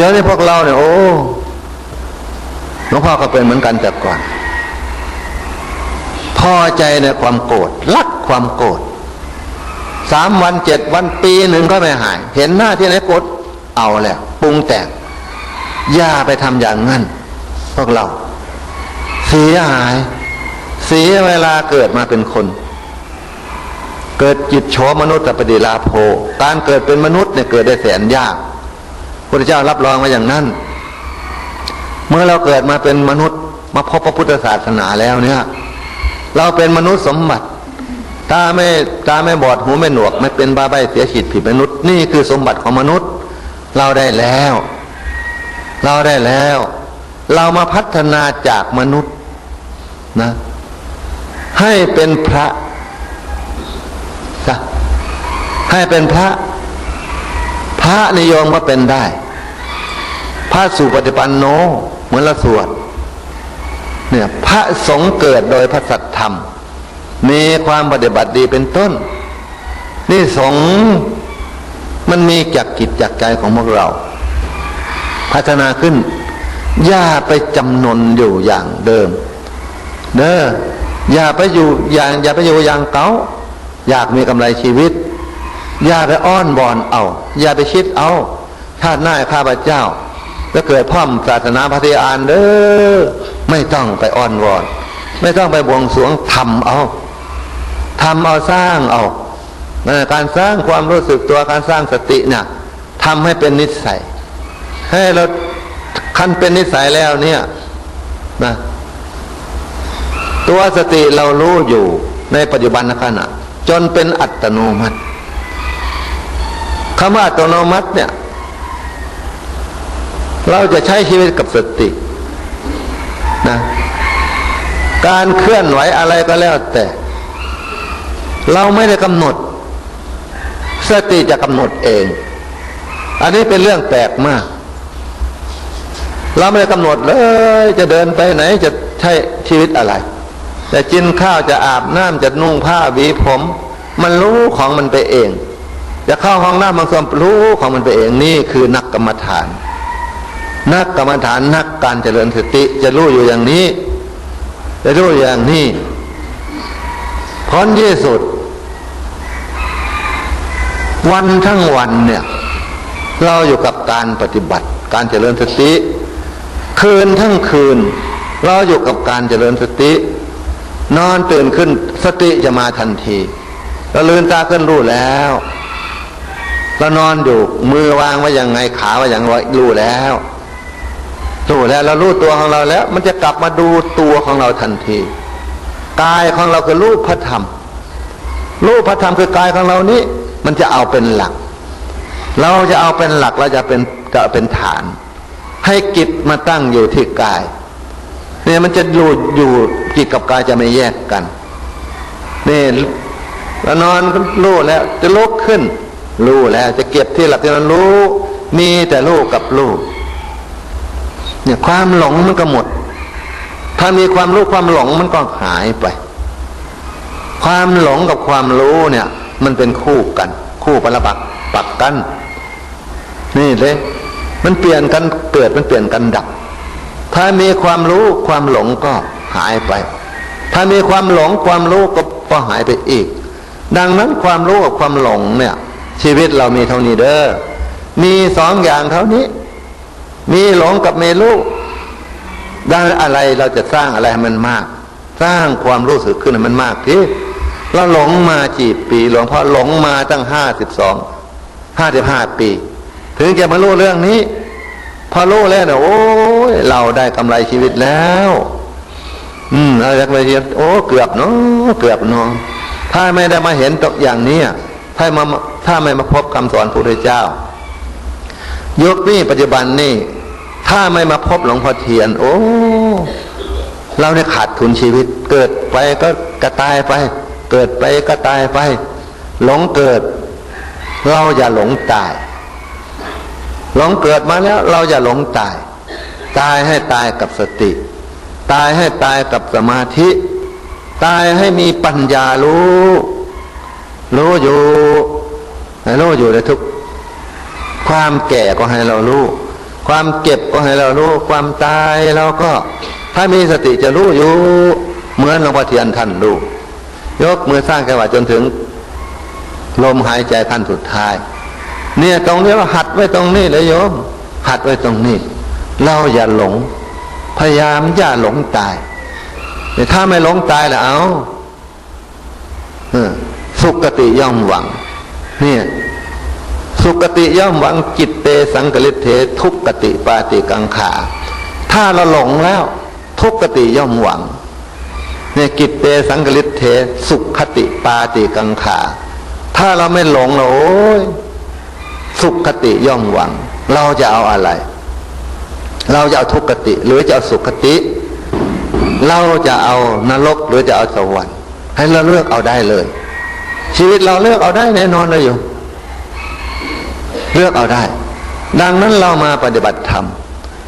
ดี๋ยวนี้พวกเราเนี่ยโอ้หลวงพ่อก็เป็นเหมือนกันแต่ก่อน พอใจในความโกรธรักความโกรธสามวันเจ็ดวันปีหนึ่งก็ไม่หาย เห็นหน้าที่ไหนโกรธเอาแหล้วปรุงแต่งอย่าไปทำอย่างนั้นพวกเรา เสียหาย เสียเวลาเกิดมาเป็นคน เกิดจิตโฉมนุษย์ปฏิลาโภการเกิดเป็นมนุษย์เนี่ยเกิดได้แสนยาก พระเจ้ารับรองมาอย่างนั้น เมื่อเราเกิดมาเป็นมนุษย์มาพบพระพุทธศาสนาแล้วเนี่ย เราเป็นมนุษย์สมบัติตาไม่ตาไม่บอดหูไม่หนวก ไม่เป็นบ้าใบเสียฉิดผิดมนุษย์นี่คือสมบัติของมนุษย์ เราได้แล้ว เราได้แล้ว เรามาพัฒนาจากมนุษย์นะ ให้เป็นพระซะให้เป็นพระ พระนิยมก็เป็นได้ พระสุปฏิปันโน เหมือนละสวดเนี่ยพระสงฆ์เกิดโดยพระสัตธรรม มีความปฏิบัติดีเป็นต้น นี่สงฆ์มันมีจากจิตจากใจของพวกเรา พัฒนาขึ้น อย่าไปจำนนอยู่อย่างเดิม เด้ออย่าไปอยู่อย่าง อย่าไปอยู่อย่างเก่าอยากมีกำไรชีวิต อย่าไปอ้อนบอนเอา อย่าไปคิดเอาชาติหน้าข้าพเจ้าจะเกิดพ่อมศาสนาพระเทอานเด้อไม่ต้องไปอ้อนวอน ไม่ต้องไปบวงสรวงทำเอาทำเอาสร้างเอาการสร้างความรู้สึกตัวการสร้างสติเนี่ยทำให้เป็นนิสัย ให้เราคันเป็นนิสัยแล้วเนี่ยนะตัวสติเรารู้อยู่ในปัจจุบันขณะ จนเป็นอัตโนมัติ คำว่าอัตโนมัติเนี่ย เราจะใช้ชีวิตกับสตินะการเคลื่อนไหวอะไรก็แล้วแต่ เราไม่ได้กำหนด สติจะกำหนดเอง อันนี้เป็นเรื่องแปลกมาก เราไม่ได้กำหนดเลย จะเดินไปไหนจะใช้ชีวิตอะไร จะกินข้าวจะอาบน้ำจะนุ่งผ้าหวีผม มันรู้ของมันไปเอง จะเข้าห้องน้ำบางส่วนรู้ของมันไปเองนี่คือนักกรรมฐาน นักกรรมฐานนักการเจริญสติจะรู้อยู่อย่างนี้ จะรู้อย่างนี้พ้นที่สุด วันทั้งวันเนี่ยเราอยู่กับการปฏิบัติ การเจริญสติ คืนทั้งคืน เราอยู่กับการเจริญสติ นอนตื่นขึ้นสติจะมาทันทีเราลืนตาขึ้นรู้แล้ว เรานอนอยู่มือวางไว้ยังไงขาไว้อย่างไรรู้แล้วรู้แล้วเรารู้ตัวของเราแล้ว มันจะกลับมาดูตัวของเราทันทีกายของเราคือรูปพระธรรม รูปพระธรรมคือกายของเรานี้มันจะเอาเป็นหลัก เราจะเอาเป็นหลักเราจะเป็นจะเป็นฐาน ให้กิจมาตั้งอยู่ที่กายเนี่ยมันจะอยู่อยู่จิตกับกายจะไม่แยกกันนี่แล้วนอนรู้แล้วจะลุกขึ้น รู้แล้ว จะเก็บที่หลับที่นอนรู้ มีแต่รู้กับรู้เนี่ยความหลงมันก็หมด ถ้ามีความรู้ความหลงมันก็หายไป ความหลงกับความรู้เนี่ย มันเป็นคู่กัน คู่ปรปักปักกัน นี่เลยมันเปลี่ยนกันเกิดมันเปลี่ยนกันดับ ถ้ามีความรู้ความหลงก็หายไป ถ้ามีความหลงความรู้ก็ก็หายไปอีก ดังนั้นความรู้กับความหลงเนี่ย ชีวิตเรามีเท่านี้เด้อมีสองอย่างเท่านี้ มีหลงกับมีรู้ดังอะไรเราจะสร้างอะไรให้มันมาก สร้างความรู้สึกขึ้นให้มันมากที่เราหลงมาจีบปีหลวงพ่อหลงมาตั้งห้าสิบสองห้าสิบห้าปี ถึงจะมารู้เรื่องนี้ พอรู้แล้วเนี่ยโอ้ยเราได้กำไรชีวิตแล้ว อืมเราได้กำไรชีวิตโอ้เกือบเนาะเกือบเนาะถ้าไม่ได้มาเห็นตกอย่างนี้ ถ้ามาถ้าไม่มาพบคำสอนพระพุทธเจ้า ยุคนี้ปัจจุบันนี่ถ้าไม่มาพบหลวงพ่อเทียน โอ้เราเนี่ยขาดทุนชีวิต เกิดไปก็กระตายไป เกิดไปก็ตายไป หลงเกิด เราอย่าหลงตาย หลงเกิดมาแล้ว เราอย่าหลงตาย ตายให้ตายกับสติ ตายให้ตายกับสมาธิ ตายให้มีปัญญารู้ รู้อยู่ให้รู้อยู่ในทุก ความแก่ก็ให้เรารู้ ความเก็บก็ให้เรารู้ ความตายเราก็ถ้ามีสติจะรู้อยู่เหมือนหลวงพ่อเทียนท่านรู้ยกมือสร้างจังหวะจนถึง ลมหายใจขั้นสุดท้าย เนี่ยตรงนี้ว่าหัดไว้ตรงนี้เลยโยม หัดไว้ตรงนี้ เราอย่าหลง พยายามอย่าหลงตายแต่ถ้าไม่หลงตายแล้วเอาเออ สุกติย่อมหวัง เนี่ยสุกติย่อมหวังจิตเตสังกลิเททุกติปาติกังขา ถ้าเราหลงแล้ว ทุกติย่อมหวังเนี่ยกิตเตสังกลิเทสุขติปาติกังขา ถ้าเราไม่หลงเราโอ้ยสุขติย่อมหวัง เราจะเอาอะไร เราจะเอาทุกขติ หรือจะเอาสุขติ เราจะเอานรกหรือจะเอาสวรรค์ให้เราเลือกเอาได้เลย ชีวิตเราเลือกเอาได้แน่นอนเลยอยู่ เลือกเอาได้ ดังนั้นเรามาปฏิบัติธรรม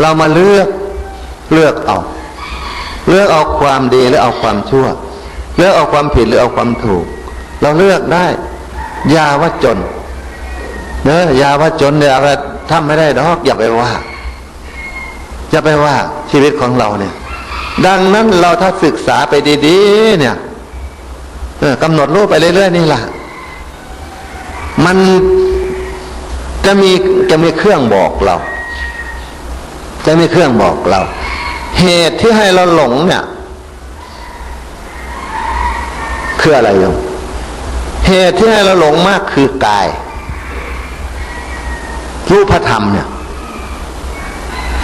เรามาเลือกเลือกเอา เลือกเอาความดีหรือเอาความชั่ว เลือกเอาความผิดหรือเอาความถูก เราเลือกได้ยาว่าจนเนอะอยาว่าจนเนี่ยอะไรทำไม่ได้ดอกอย่าไปว่าอย่าไปว่าชีวิตของเราเนี่ย ดังนั้นเราถ้าศึกษาไปดี ๆ เนี่ย กำหนดรูปไปเรื่อยๆนี่แหละมันจะมีจะมีเครื่องบอกเรา จะมีเครื่องบอกเรา เหตุที่ให้เราหลงเนี่ยคืออะไรโยมเหตุที่ให้เราหลงมากคือกาย รูปธรรมเนี่ย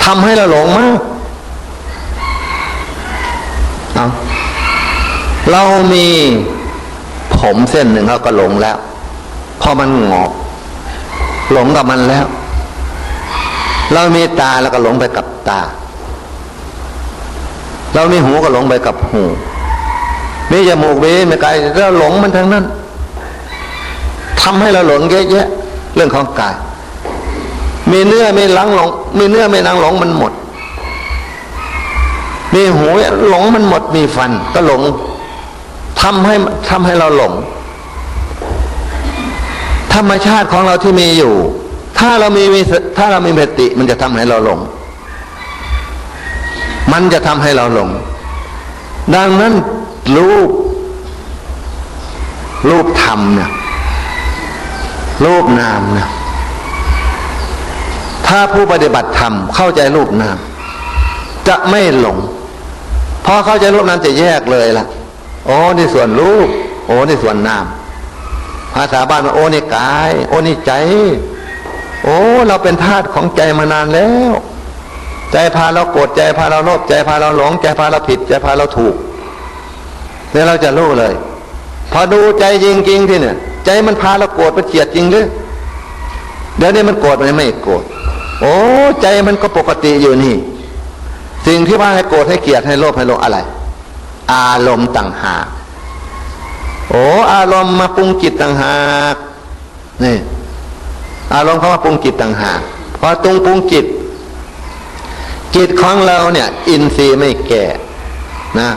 ทำให้เราหลงมากเอาเรามี ผมเส้นหนึ่งเขาก็หลงแล้วพราะมันงอก หลงกับมันแล้ว เรามีตาแล้วก็หลงไปกับตา เรามีหูก็หลงไปกับหูมีจมูกมีไม่ไกลเราหลงมันทั้งนั้นทำให้เราหลงเยอะแยะเรื่องของกาย มีเนื้อมีหลังหลง มีเนื้อมีหนังหลงมันหมด มีหูหลงมันหมดมีฟันก็หลง ทำให้ทำให้เราหลง ธรรมชาติของเราที่มีอยู่ ถ้าเรามีมีถ้าเรามีสติ มันจะทำให้เราหลง มันจะทำให้เราหลง ดังนั้นรูป รูปธรรมเนี่ยรูปนามเนี่ยถ้าผู้ปฏิบัติธรรมเข้าใจรูปนาม จะไม่หลงพอเข้าใจรูปนามจะแยกเลยล่ะ โอ้นี่ส่วนรูป โอ้นี่ส่วนนามภาษาบ้านว่าโอ้นี่กาย โอ้นี่ใจ โอ้ เราเป็นทาสของใจมานานแล้ว ใจพาเราโกรธใจพาเราโลภใจพาเราหลงใจพาเราผิดใจพาเราถูกเนี่ยเราจะรู้เลย พอดูใจจริงๆที่เนี่ย ใจมันพาเราโกรธมันเกลียดจริงหรือเดี๋ยวนี้มันโกรธมันไม่โกรธโอ้ใจมันก็ปกติอยู่นี่ สิ่งที่ว่าให้โกรธให้เกลียดให้โลภให้หลงอะไร อารมณ์ต่างหากโอ้อารมณ์มาปรุงจิตต่างหากนี่อารมณ์เขามาปรุงจิตต่างหากพอตรงปรุงจิต จิตของเราเนี่ย อินทรีย์ไม่แก่นะ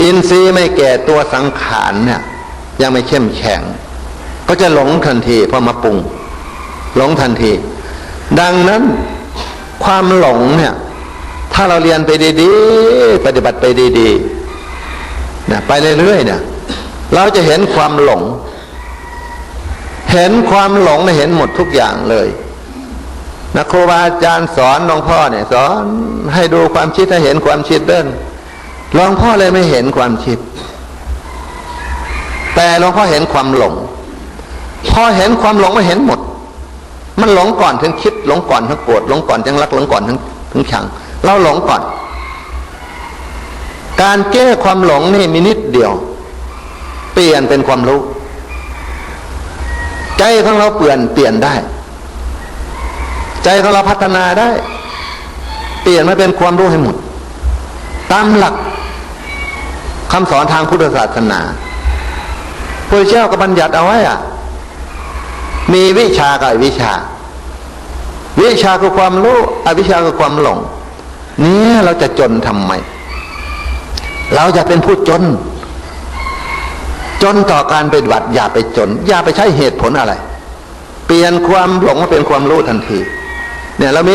อินทรีย์ไม่แก่ตัวสังขารเนี่ย ยังไม่เข้มแข็ง ก็จะหลงทันทีพอมาปรุง หลงทันที ดังนั้นความหลงเนี่ย ถ้าเราเรียนไปดีๆ ปฏิบัติไปดีๆนี่ยไปเรื่อยๆเนี่ยเราจะเห็นความหลง เห็นความหลงเนี่ยเห็นหมดทุกอย่างเลยนะครูบาอาจารย์สอนหลวงพ่อเนี่ย สอนให้ดูความคิดให้เห็นความคิดเดินหลวงพ่อเลยไม่เห็นความคิด แต่หลวงพ่อเห็นความหลง พอเห็นความหลงไม่เห็นหมด มันหลงก่อนถึงคิดหลงก่อนถึงโกรธหลงก่อนถึงรักหลงก่อนถึงถึงชัง เราหลงก่อน การแก้ความหลงนี่มีนิดเดียว เปลี่ยนเป็นความรู้ ใจของเราเปลี่ยนเปลี่ยนได้ ใจของเราพัฒนาได้ เปลี่ยนมาเป็นความรู้ให้หมด ตามหลักคำสอนทางพุทธศาสนาพระเจ้าก็บัญญัติเอาไว้อะมีวิชากับอวิชา วิชาคือความรู้ อวิชาคือความหลง เนี่ยเราจะจนทำไม เราจะเป็นผู้จน จนต่อการปฏิบัติอย่าไปจน อย่าไปใช้เหตุผลอะไร เปลี่ยนความหลงมาเป็นความรู้ทันที เนี่ยเรามี